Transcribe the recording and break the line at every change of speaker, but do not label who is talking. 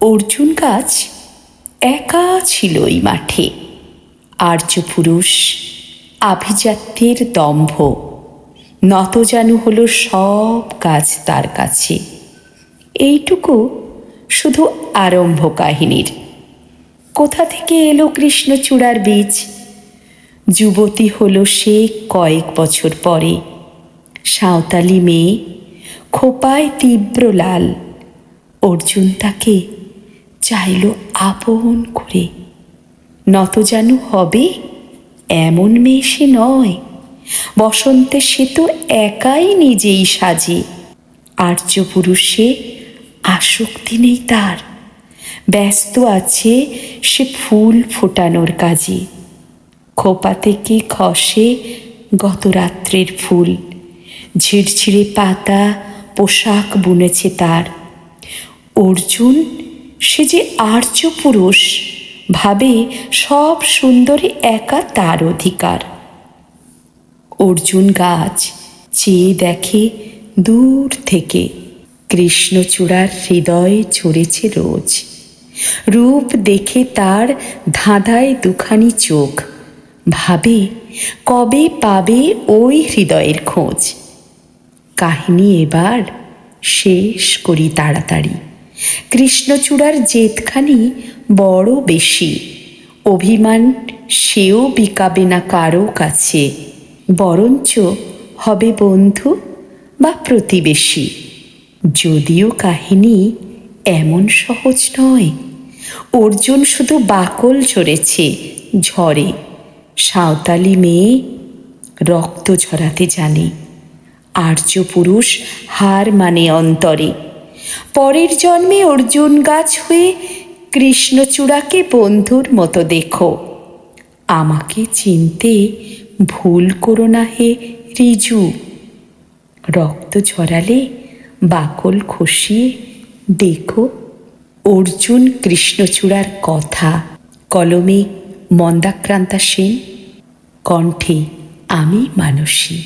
অর্জুন গাছ একা ছিল ওই মাঠে। আর্য পুরুষ আভিজাত্যের দম্ভ। নতজানু হলো সব গাছ তার কাছে। এইটুকু শুধু আরম্ভ কাহিনীর। কোথা থেকে এলো কৃষ্ণচূড়ার বীজ? যুবতী হলো সে কয়েক বছর পরে। সাঁওতালি মেয়ে, খোপায় তীব্র লাল। অর্জুন তাকে চাইল আপন করে। নতজানু হবে এমন মেয়ে সে নয়। বসন্তে সে তো একাই নিজেই সাজে। আর্য পুরুষে আসক্তি নেই তার। ব্যস্ত আছে সে ফুল ফোটানোর কাজে। খোপা থেকে খসে গত রাত্রের ফুল। ঝিরঝিরে পাতা পোশাক বুনেছে তার। অর্জুন সে যে আর্য পুরুষ, ভাবে সব সুন্দরী একা তার অধিকার। অর্জুন গাছ চেয়ে দেখে দূর থেকে কৃষ্ণচূড়ার হৃদয় ঝরেছে রোজ। রূপ দেখে তার ধাঁধায় দুখানি চোখ। ভাবে কবে পাবে ওই হৃদয়ের খোঁজ। কাহিনী এবার শেষ করি তাড়াতাড়ি। কৃষ্ণচূড়ার জেদখানি বড় বেশি। অভিমান সেও বিকাবে না কারও কাছে। বরঞ্চ হবে বন্ধু বা প্রতিবেশী। যদিও কাহিনী এমন সহজ নয়। অর্জুন শুধু বাকল ঝরেছে ঝরে সাঁওতালি মেয়ে রক্ত ঝরাতে জানে। আর্য পুরুষ হার মানে অন্তরে। পরের জন্মে অর্জুন গাছ হয়ে কৃষ্ণচূড়াকে বন্ধুর মতো দেখো। আমাকে চিনতে ভুল করো না হে রিজু। রক্ত ঝরালে বাকল খসিয়ে দেখো অর্জুন কৃষ্ণচূড়ার কথা। কলমে মন্দাক্রান্তা সেন, কণ্ঠে আমি মানসী।